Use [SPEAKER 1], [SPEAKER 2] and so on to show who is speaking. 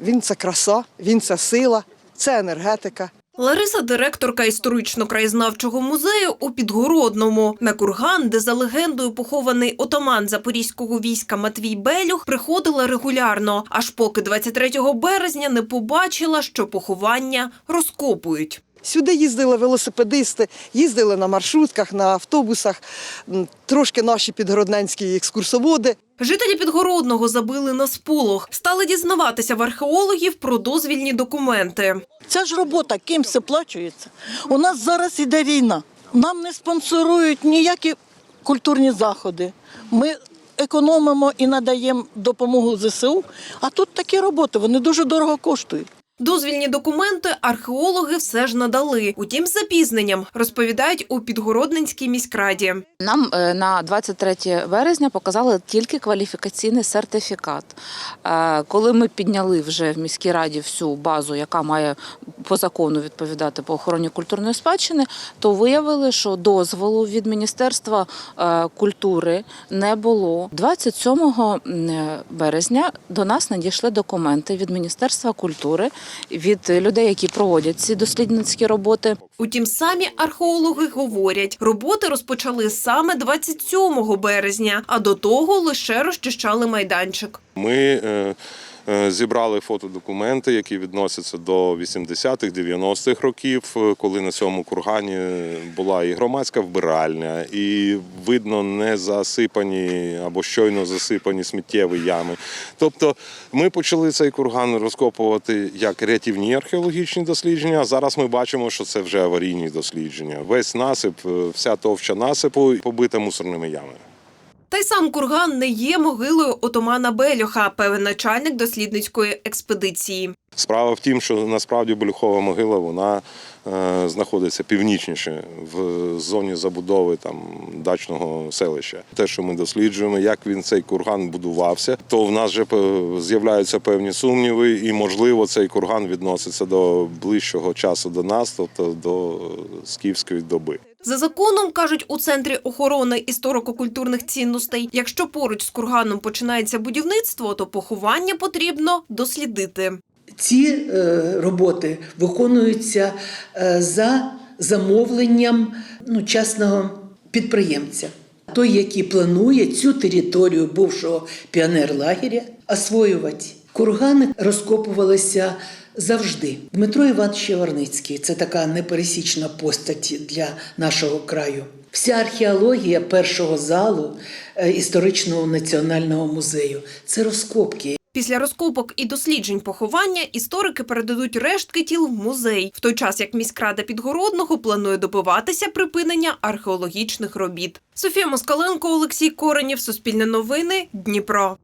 [SPEAKER 1] Він це краса, він це сила, це енергетика.
[SPEAKER 2] Лариса, директорка історично-краєзнавчого музею у Підгородному. На курган, де за легендою похований отаман запорізького війська Матвій Белюх, приходила регулярно, аж поки 23 березня не побачила, що поховання розкопують.
[SPEAKER 1] Сюди їздили велосипедисти, їздили на маршрутках, на автобусах, трошки наші підгородненські екскурсоводи.
[SPEAKER 2] Жителі Підгородного забили на сполох, стали дізнаватися в археологів про дозвільні документи.
[SPEAKER 3] Це ж робота, ким все плачується. У нас зараз іде війна. Нам не спонсорують ніякі культурні заходи. Ми економимо і надаємо допомогу ЗСУ. А тут такі роботи, вони дуже дорого коштують.
[SPEAKER 2] Дозвільні документи археологи все ж надали. Утім, з запізненням розповідають у Підгородненській міськраді.
[SPEAKER 4] Нам е, на 23 березня показали тільки кваліфікаційний сертифікат. Е, Коли ми підняли вже в міській раді всю базу, яка має по закону відповідати по охороні культурної спадщини, то виявили, що дозволу від Міністерства е, культури не було. 27 м, березня до нас надійшли документи від Міністерства культури, від людей, які проводять ці дослідницькі роботи.
[SPEAKER 2] Утім, самі археологи говорять, роботи розпочали саме 27 березня, а до того лише розчищали майданчик.
[SPEAKER 5] Ми е, е, зібрали фотодокументи, які відносяться до 80-х, 90-х років, е, коли на цьому кургані була і громадська вбиральня, і видно не засипані або щойно засипані сміттєві ями. Тобто ми почали цей курган розкопувати як рятівні археологічні дослідження. а Зараз ми бачимо, що це вже аварійні дослідження. Весь насип, е, вся товща насипу побита мусорними ямами.
[SPEAKER 2] Та й сам курган не є могилою отамана Белюха, певен начальник дослідницької експедиції.
[SPEAKER 5] Справа в тім, що насправді Болюхова могила вона е, знаходиться північніше в зоні забудови там дачного селища. Те, що ми досліджуємо, як він цей курган будувався, то в нас вже е, з'являються певні сумніви, і можливо цей курган відноситься до ближчого часу до нас, тобто до е, скіфської доби.
[SPEAKER 2] За законом кажуть у центрі охорони історико-культурних цінностей, якщо поруч з курганом починається будівництво, то поховання потрібно дослідити.
[SPEAKER 6] Ці е, роботи виконуються е, за замовленням ну, частного підприємця. Той, який планує цю територію бувшого піонерлагеря освоювати. Кургани розкопувалися завжди. Дмитро Іванович Яворницький це така непересічна постать для нашого краю. Вся археологія першого залу е, історичного національного музею це розкопки.
[SPEAKER 2] Після розкопок і досліджень поховання історики передадуть рештки тіл в музей, в той час як міськрада Підгородного планує добиватися припинення археологічних робіт. Софія Москаленко, Олексій Коренєв, Суспільне новини, Дніпро.